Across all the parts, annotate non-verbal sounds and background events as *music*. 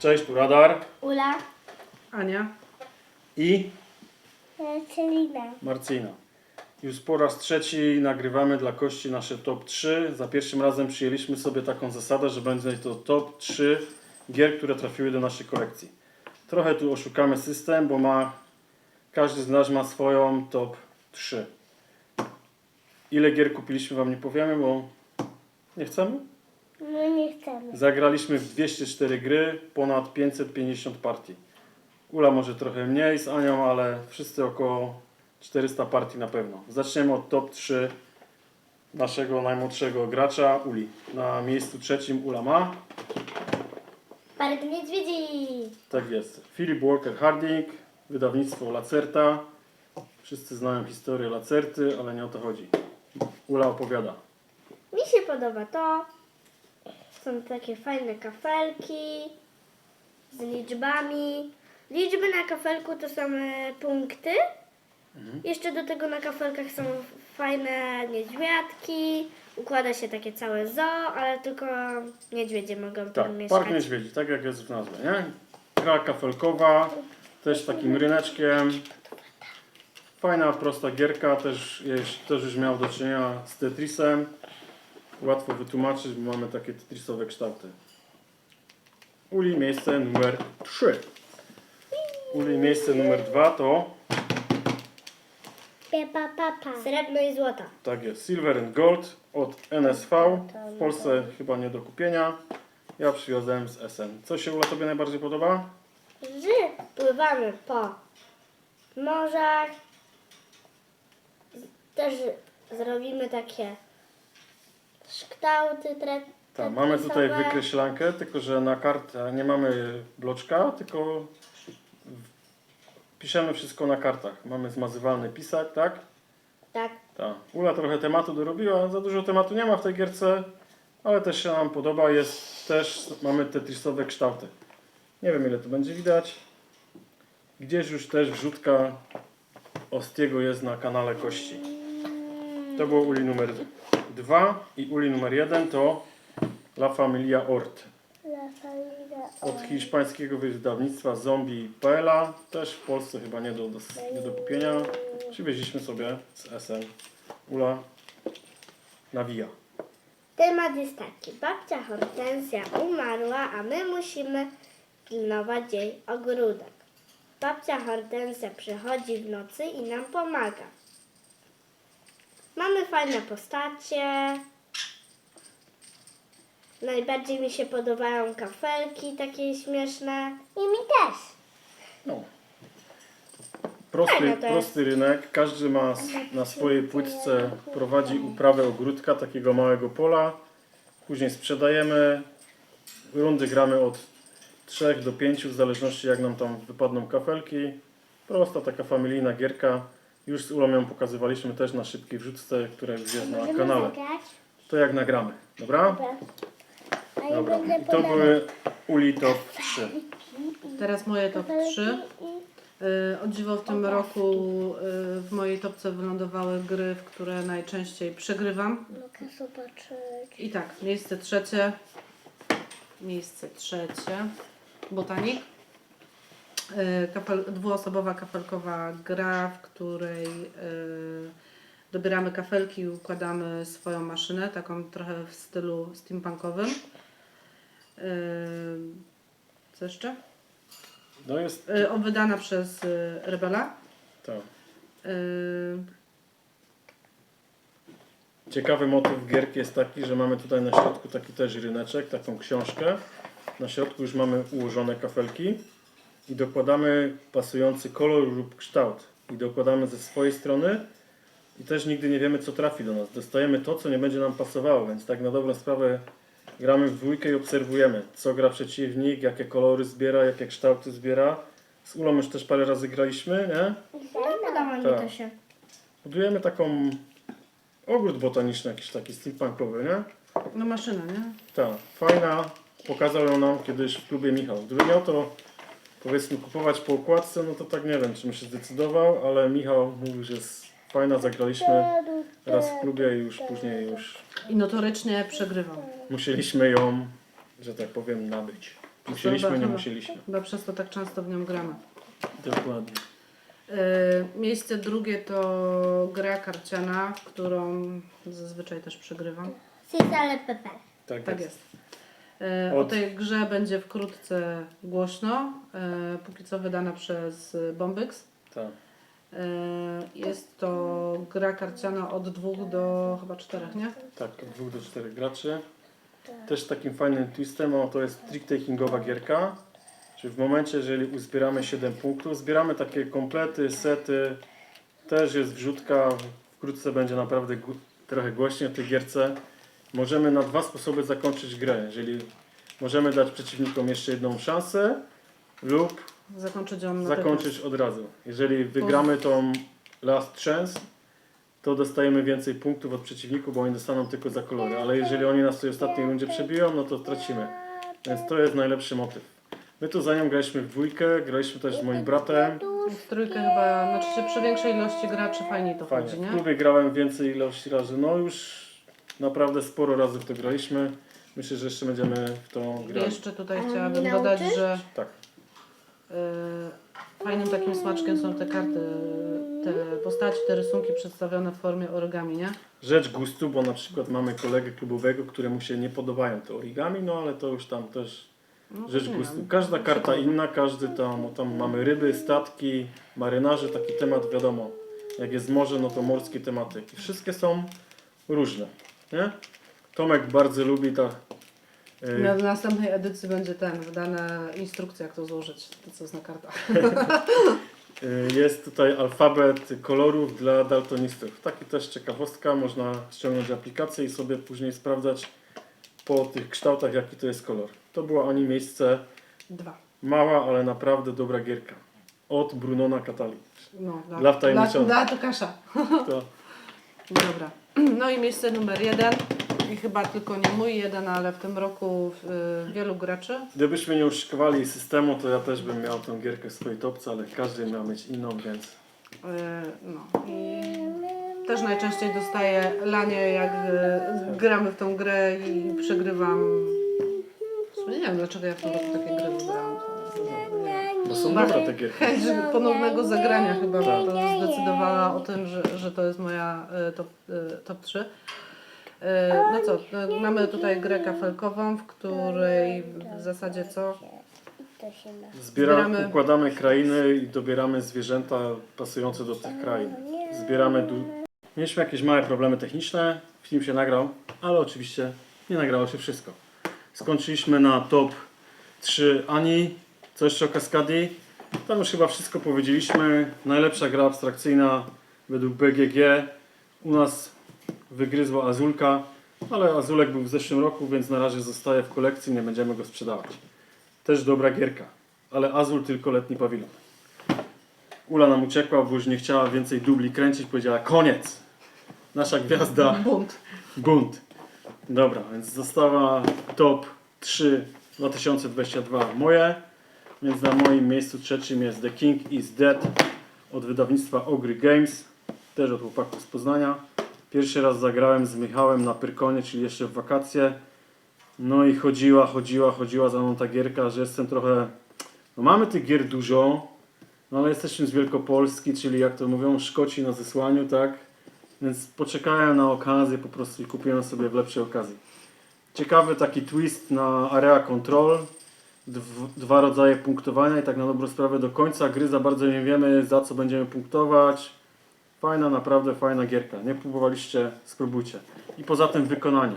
Cześć, tu Radar Ula. Ania. i Celina. Marcina. Już po raz trzeci nagrywamy dla Kości nasze top 3. Za pierwszym razem przyjęliśmy sobie taką zasadę, że będzie to top 3 gier, które trafiły do naszej kolekcji. Trochę tu oszukamy system, bo ma każdy z nas ma swoją top 3. Ile gier kupiliśmy Wam nie powiemy, bo nie chcemy. No nie chcemy. Zagraliśmy w 204 gry, ponad 550 partii. Ula może trochę mniej z Anią, ale wszyscy około 400 partii na pewno. Zaczniemy od top 3 naszego najmłodszego gracza, Uli. Na miejscu trzecim Ula ma, Park Niedźwiedzi. tak jest, Philip Walker Harding, wydawnictwo Lacerta. Wszyscy znają historię Lacerty, ale nie o to chodzi. Ula opowiada. Mi się podoba to. Są takie fajne kafelki z liczbami. Liczby na kafelku to są e, punkty. Jeszcze do tego na kafelkach są fajne niedźwiadki. Układa się takie całe zoo, ale tylko niedźwiedzie mogą Tak, tam mieszkać. Park Niedźwiedzi, tak jak jest w nazwie, nie? Gra kafelkowa, też takim ryneczkiem. Fajna, prosta gierka, też, jeś- też już miał do czynienia z Tetrisem. Łatwo wytłumaczyć, bo mamy takie Tetrisowe kształty. Uli miejsce numer 3. Uli miejsce numer 2 to, Pepa, papa. Srebrno i złota. tak jest, Silver and Gold od NSV. W Polsce chyba nie do kupienia. Ja przywiozłem z SN. Co się Ula Tobie najbardziej podoba? że pływamy po morzach. Też zrobimy takie kształty tre- Tak, mamy tutaj wykreślankę, tylko że na kartę nie mamy bloczka, tylko w- piszemy wszystko na kartach. Mamy zmazywalny pisak, tak? Tak. Tak. Ula trochę tematu dorobiła, za dużo tematu nie ma w tej gierce, ale też się nam podoba. Jest też, mamy tetrisowe kształty. Nie wiem ile tu będzie widać. Gdzieś już też wrzutka Ostiego jest na kanale Kości. To było uli numer 2 i uli numer 1 to La Familia Ort. Od hiszpańskiego wydawnictwa Zombie.pl też w Polsce chyba nie do, do, nie do kupienia. Przywieźliśmy sobie z SN. Ula nawija. Temat jest taki. Babcia Hortensja umarła, a my musimy pilnować jej ogródek. Babcia Hortensja przychodzi w nocy i nam pomaga. Mamy fajne postacie. Najbardziej mi się podobają kafelki takie śmieszne. I mi też. No. Prosty, Fajne to jest. prosty rynek. Każdy ma s- na swojej płytce prowadzi uprawę ogródka, takiego małego pola. Później sprzedajemy. Rundy gramy od 3 do 5, w zależności jak nam tam wypadną kafelki. Prosta taka familijna gierka. Już z Ulą ją pokazywaliśmy też na szybkiej wrzutce, która już jest na kanale. To jak nagramy, dobra? Dobra. I to były Uli top 3. Teraz moje top 3. Y, O dziwo w tym roku y, w mojej topce wylądowały gry, w które najczęściej przegrywam. Mogę zobaczyć. I tak, miejsce trzecie. Miejsce trzecie. Botanik. Y, Kafel, dwuosobowa kafelkowa gra, w której y, dobieramy kafelki i układamy swoją maszynę, taką trochę w stylu steampunkowym. Y, Co jeszcze? No jest o, wydana przez Rebela. tak. Ciekawy motyw gierki jest taki, że mamy tutaj na środku taki też ryneczek, taką książkę. Na środku już mamy ułożone kafelki i dokładamy pasujący kolor lub kształt. I dokładamy ze swojej strony i też nigdy nie wiemy co trafi do nas. Dostajemy to, co nie będzie nam pasowało, więc tak na dobrą sprawę gramy w dwójkę i obserwujemy, co gra przeciwnik, jakie kolory zbiera, jakie kształty zbiera. Z Ulą już też parę razy graliśmy, nie? No, podoba mi Tak. to się. Budujemy taką ogród botaniczny jakiś taki steampunkowy, nie? no maszyna, nie? Tak, fajna. Pokazał ją nam kiedyś w klubie Michał. Gdyby miał to powiedzmy kupować po układce, no to tak nie wiem, czy bym się zdecydował, ale Michał mówił, że jest fajna, zagraliśmy raz w klubie i już później już I notorycznie przegrywam. musieliśmy ją, że tak powiem, nabyć. Musieliśmy, nie musieliśmy. Chyba przez to tak często w nią gramy. Dokładnie. E, miejsce drugie to gra karciana, w którą zazwyczaj też przegrywam. Cesale Pepe. Tak, Tak jest. jest. E, O Od- tej grze będzie wkrótce głośno, e, póki co wydana przez Bombyx. Tak. E, Jest to gra karciana od dwóch do chyba czterech, nie? Tak, od dwóch do czterech graczy. Też takim fajnym twistem, o, to jest trick-takingowa gierka. Czyli w momencie, jeżeli uzbieramy 7 punktów, zbieramy takie komplety, sety. Też jest wrzutka. Wkrótce będzie naprawdę trochę głośniej w tej gierce. Możemy na dwa sposoby zakończyć grę. Jeżeli możemy dać przeciwnikom jeszcze jedną szansę lub Zakończyć ją na zakończyć od razu. Jeżeli wygramy tą last chance, to dostajemy więcej punktów od przeciwników, bo oni dostaną tylko za kolory. Ale jeżeli oni nas w tej ostatniej rundzie przebiją, no to tracimy. Więc to jest najlepszy motyw. My tu za nią graliśmy w dwójkę, graliśmy też z moim bratem. W trójkę chyba, znaczy się przy większej ilości graczy fajniej to Fajnie. chodzi, W nie? klubie grałem więcej ilości razy. No już naprawdę sporo razy w to graliśmy. Myślę, że jeszcze będziemy w tą grać. Jeszcze tutaj chciałabym mnie dodać, nauczysz? że Tak. e, fajnym takim smaczkiem są te karty, te postaci, te rysunki przedstawione w formie origami, nie? Rzecz gustu, bo na przykład mamy kolegę klubowego, któremu się nie podobają te origami, no ale to już tam też No, Rzecz nie gustu. wiem. Każda karta inna, każdy tam, tam mamy ryby, statki, marynarze, taki temat wiadomo. Jak jest morze, no to morskie tematy. I wszystkie są różne, nie? Tomek bardzo lubi ta... Na y, następnej edycji będzie ten, wydana instrukcja, jak to złożyć, to co jest na kartach. *laughs* y, jest tutaj alfabet kolorów dla daltonistów. Taki też ciekawostka, można ściągnąć aplikację i sobie później sprawdzać po tych kształtach, jaki to jest kolor. To było ani miejsce Dwa. mała, ale naprawdę dobra gierka. Od Brunona Catali. No, dla, Dla wtajemniczonych. dla, dla Tukasza. To *laughs* Dobra. No i miejsce numer jeden. I chyba tylko nie mój jeden, ale w tym roku y, wielu graczy. Gdybyśmy nie uszykowali systemu, to ja też bym miał tę gierkę w swojej topce, ale każdy miał mieć inną, więc Y, no i też najczęściej dostaję lanie, jak y, gramy w tą grę i przegrywam. W sumie nie wiem, dlaczego ja w tym roku takie gry wybrałam. Bo są dobre te gierki. Chęć ponownego zagrania chyba to zdecydowała o tym, że, że to jest moja y, top, y, top 3. Y, No co, mamy tutaj grę kafelkową, w której w zasadzie co? To się ma. Zbiera, Zbieramy- układamy krainy i dobieramy zwierzęta pasujące do tych krain. Zbieramy du... Mieliśmy jakieś małe problemy techniczne, film się nagrał, ale oczywiście nie nagrało się wszystko. Skończyliśmy na top 3 Ani, co jeszcze o Kaskadii. Tam już chyba wszystko powiedzieliśmy. Najlepsza gra abstrakcyjna według BGG. U nas wygryzła Azulka, ale Azulek był w zeszłym roku, więc na razie zostaje w kolekcji, nie będziemy go sprzedawać. Też dobra gierka, ale Azul tylko letni pawilon. Ula nam uciekła, bo już nie chciała więcej dubli kręcić, powiedziała koniec. Nasza gwiazda Bunt. bunt. Dobra, więc została top 3 2022 moje. Więc na moim miejscu trzecim jest The King is Dead od wydawnictwa Ogry Games, też od chłopaków z Poznania. Pierwszy raz zagrałem z Michałem na Pyrkonie, czyli jeszcze w wakacje. No i chodziła, chodziła, chodziła za mną ta gierka, że jestem trochę... No mamy tych gier dużo, no ale jesteśmy z Wielkopolski, czyli jak to mówią, Szkoci na zesłaniu, tak? Więc poczekałem na okazję po prostu i kupiłem sobie w lepszej okazji. Ciekawy taki twist na area control. Dw- dwa rodzaje punktowania i tak na dobrą sprawę do końca gry za bardzo nie wiemy za co będziemy punktować. Fajna, naprawdę fajna gierka. Nie próbowaliście, spróbujcie. I poza tym wykonanie.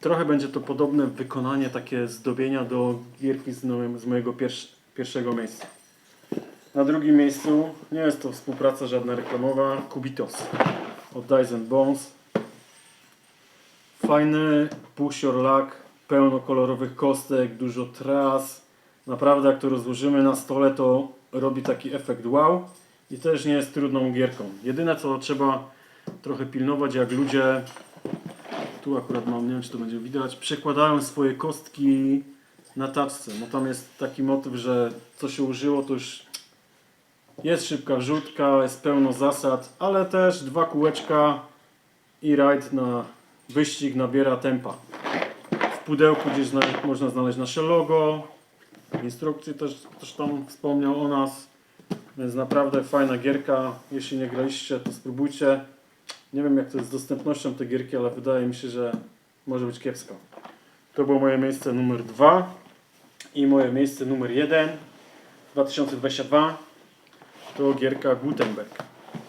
Trochę będzie to podobne wykonanie, takie zdobienia do gierki z, z mojego pierwsz, pierwszego miejsca. Na drugim miejscu, nie jest to współpraca żadna reklamowa, Kubitos od and Bones. Fajny push your luck, pełno kolorowych kostek, dużo tras. Naprawdę jak to rozłożymy na stole to robi taki efekt wow i też nie jest trudną gierką. Jedyne co trzeba trochę pilnować jak ludzie, tu akurat mam, nie wiem czy to będzie widać, przekładają swoje kostki na taczce. No tam jest taki motyw, że co się użyło to już jest szybka wrzutka, jest pełno zasad, ale też dwa kółeczka i rajd na wyścig nabiera tempa. Pudełku gdzieś można znaleźć nasze logo. W instrukcji też ktoś tam wspomniał o nas. Więc naprawdę fajna gierka. Jeśli nie graliście, to spróbujcie. Nie wiem jak to jest z dostępnością tej gierki, ale wydaje mi się, że może być kiepsko. To było moje miejsce numer dwa i moje miejsce numer jeden 2022 to gierka Gutenberg.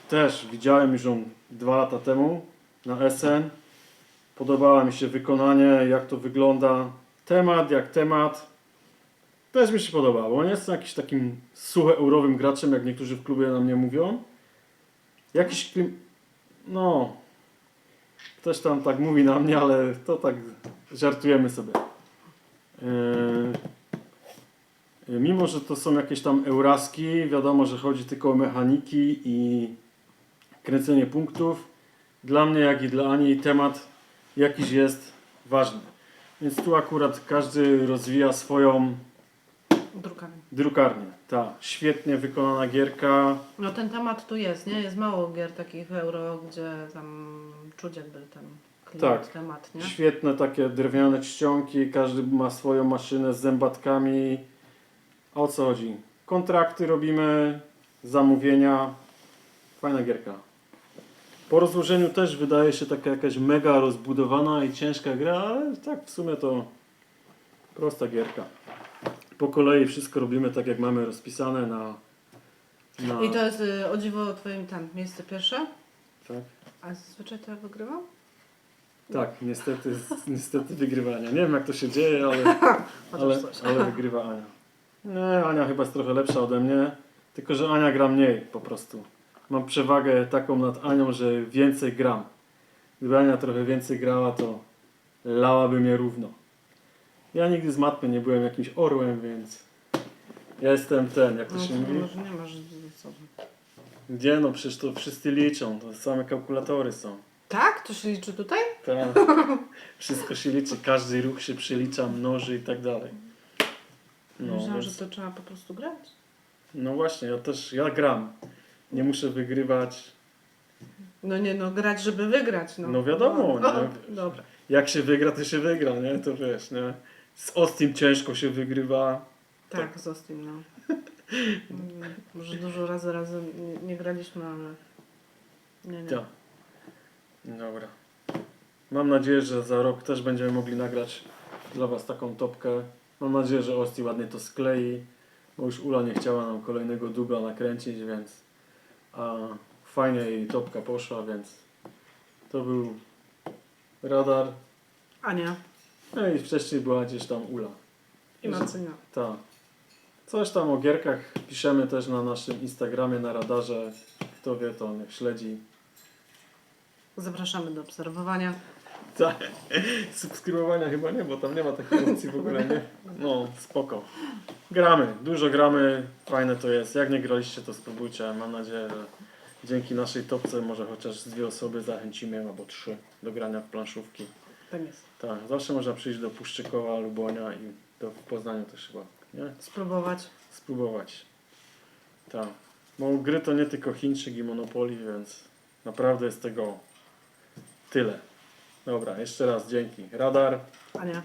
Też widziałem już ją dwa lata temu na SN. Podobało mi się wykonanie, jak to wygląda. Temat jak temat. Też mi się podobało. Nie jestem jakimś takim suchoeurowym graczem, jak niektórzy w klubie na mnie mówią. Jakiś klim... No... Ktoś tam tak mówi na mnie, ale to tak żartujemy sobie. Yy, Mimo, że to są jakieś tam euraski, wiadomo, że chodzi tylko o mechaniki i kręcenie punktów. Dla mnie, jak i dla Ani, temat jakiś jest ważny. Więc tu akurat każdy rozwija swoją drukarnię. Ta świetnie wykonana gierka. No ten temat tu jest, nie? Jest mało gier takich euro, gdzie tam czuć jakby ten klimat, Tak. temat, nie? Świetne takie drewniane czcionki. Każdy ma swoją maszynę z zębatkami. A o co chodzi? Kontrakty robimy, zamówienia. Fajna gierka. Po rozłożeniu też wydaje się taka jakaś mega rozbudowana i ciężka gra, ale tak w sumie to prosta gierka. Po kolei wszystko robimy tak jak mamy rozpisane na... na I to jest y, o dziwo twoim tam miejsce pierwsze? tak? A zazwyczaj to ja wygrywam? Tak, niestety, *laughs* niestety wygrywania. Nie wiem jak to się dzieje, ale, *laughs* ale, ale wygrywa Ania. Nie, Ania chyba jest trochę lepsza ode mnie, tylko że Ania gra mniej po prostu. Mam przewagę taką nad Anią, że więcej gram. Gdyby Ania trochę więcej grała, to lałaby mnie równo. Ja nigdy z matmy nie byłem jakimś orłem, więc ja jestem ten, jak to No, się mówi? może nie masz sobą. Gdzie no, przecież to wszyscy liczą, to same kalkulatory są. Tak? To się liczy tutaj? Tak. *laughs* Wszystko się liczy, każdy ruch się przelicza, mnoży i tak dalej. No, Myślałam, więc, że to trzeba po prostu grać. no właśnie, ja też, ja gram. Nie muszę wygrywać. No nie no, grać, żeby wygrać. No, No wiadomo, No, nie? dobra. Jak się wygra, to się wygra, nie? To wiesz, nie? Z Ostim ciężko się wygrywa. Tak, z Ostim, no. Mm, *laughs* Może dużo razy razem nie, nie graliśmy, ale... Nie, nie. Tak. Dobra. Mam nadzieję, że za rok też będziemy mogli nagrać dla Was taką topkę. Mam nadzieję, że Osti ładnie to sklei, bo już Ula nie chciała nam kolejnego dubla nakręcić, więc a fajnie jej topka poszła, więc to był radar. Ania No i wcześniej była gdzieś tam Ula. i Marcyna. Tak. Coś tam o gierkach piszemy też na naszym Instagramie, na radarze. Kto wie, to niech śledzi. Zapraszamy do obserwowania. *laughs* Tak. Subskrybowania chyba nie, bo tam nie ma takiej opcji w ogóle, nie? No, spoko. Gramy, dużo gramy, fajne to jest. Jak nie graliście, to spróbujcie. Mam nadzieję, że dzięki naszej topce może chociaż dwie osoby zachęcimy, albo trzy do grania w planszówki. Tak jest. Tak, zawsze można przyjść do Puszczykowa, Lubonia i do w Poznaniu też chyba, nie? Spróbować. Spróbować. Tak. Bo gry to nie tylko Chińczyk i Monopoly, więc naprawdę jest tego tyle. Dobra, jeszcze raz dzięki. Radar. Ania.